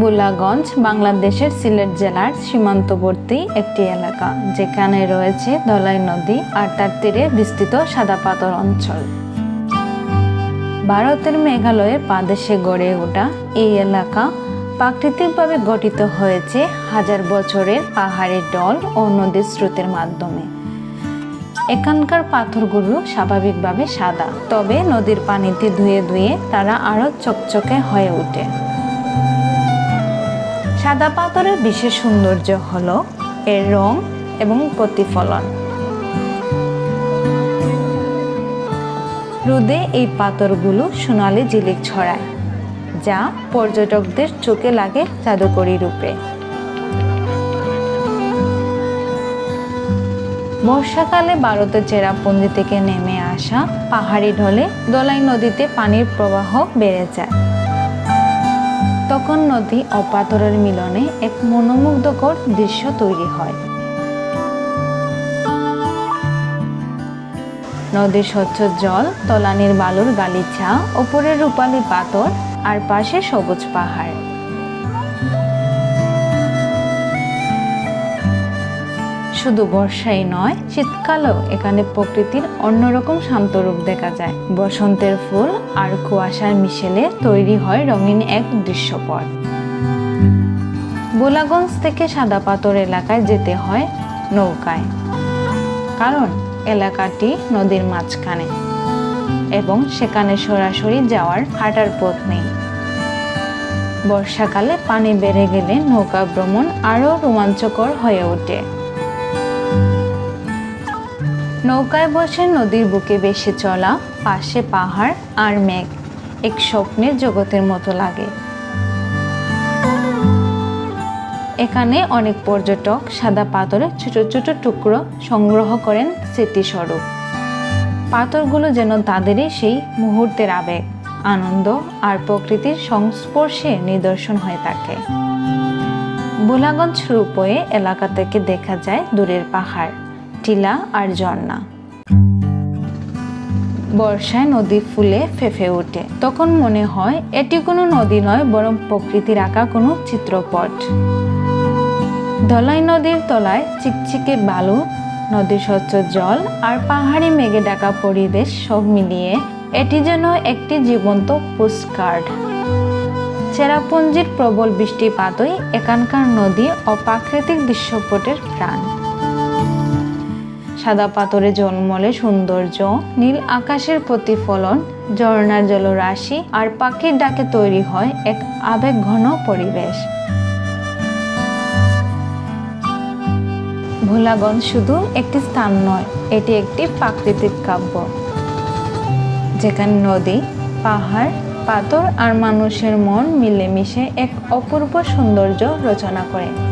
বুলাগঞ্জ, বাংলাদেশের সিলেট জেলার সীমান্তবর্তী একটি এলাকা। যেখানে রয়েছে ধলাই নদী আর তার তীরে বিস্তৃত সাদা পাথর অঞ্চল। ভারতের মেঘালয়ের পাদেশে গড়ে ওঠা এই এলাকা প্রাকৃতিকভাবে গঠিত হয়েছে হাজার বছরের পাহাড়ি ডল ও নদীর স্রোতের মাধ্যমে। এখানকার পাথরগুলো স্বাভাবিকভাবে সাদা। তবে নদীর পানিতে ধুয়ে ধুয়ে তারা আরও চকচকে হয়ে ওঠে। সাদা পাথরের বিশেষ সৌন্দর্য হলো এর রং এবং প্রতিফলন। রোদে এই পাথরগুলো সোনালি জিলিক ছড়ায়, যা পর্যটকদের চোখে লাগে জাদুকরী রূপে। বর্ষাকালে ভারতের চেরাপুঞ্জি থেকে নেমে আসা পাহাড়ি ঢলে দোলাই নদীতে পানির প্রবাহ বেড়ে যায়। তখন নদী ও পাথরের মিলনে এক মনোমুগ্ধকর দৃশ্য তৈরি হয়। নদীর স্বচ্ছ জল, তলানির বালুর গালিচা ওপরে রূপালী পাথর, আর পাশে সবুজ পাহাড়। শুধু বর্ষাই নয়, শীতকালেও এখানে প্রকৃতির অন্যরকম শান্ত রূপ দেখা যায়। বসন্তের ফুল আর কুয়াশার মিশেলে তৈরি হয় রঙিন এক দৃশ্যপট। বোলাগঞ্জ থেকে সাদা পাথর এলাকায় যেতে হয় নৌকায়, কারণ এলাকাটি নদীর মাঝখানে এবং সেখানে সরাসরি যাওয়ার হাঁটার পথ নেই। বর্ষাকালে পানি বেড়ে গেলে নৌকা ভ্রমণ আরও রোমাঞ্চকর হয়ে ওঠে। নৌকায় বসে নদীর বুকে বেশি চলা, পাশে পাহাড় আর মেঘ, এক স্বপ্নের জগতের মতো লাগে। এখানে অনেক পর্যটক সাদা পাথরের ছোট ছোট টুকরো সংগ্রহ করেন স্মৃতিস্বরূপ। পাথরগুলো যেন তাদেরই সেই মুহূর্তের আবেগ, আনন্দ আর প্রকৃতির সংস্পর্শে নিদর্শন হয়ে থাকে। বোলাগঞ্জ রূপয়ে এলাকা থেকে দেখা যায় দূরের পাহাড়। টিলা আর ঝর্ণা। বর্ষায় নদী ফুলে ফেফে ওঠে। তখন মনে হয় এটি কোনো নদী নয়, বরং প্রকৃতির আঁকা কোনো চিত্রপট। ধলাই নদীর তলায় চিকচিকে বালু নদীর স্বচ্ছ জল আর পাহাড়ি মেঘে ডাকা পরিবেশ সব মিলিয়ে এটি যেন একটি জীবন্ত পোস্টকার্ড। চেরাপুঞ্জির প্রবল বৃষ্টিপাতই এখানকার নদী ও প্রাকৃতিক দৃশ্যপটের প্রাণ। সাদা পাথরে জন্মলে সৌন্দর্য, নীল আকাশের প্রতিফলন, ঝর্ণার জলরাশি আর পাখির ডাকে তৈরি হয় এক আবেগ ঘন পরিবেশ। ভোলাগঞ্জ শুধু একটি স্থান নয়, এটি একটি প্রাকৃতিক কাব্য। যেখানে নদী, পাহাড়, পাথর আর মানুষের মন মিলেমিশে এক অপূর্ব সৌন্দর্য রচনা করে।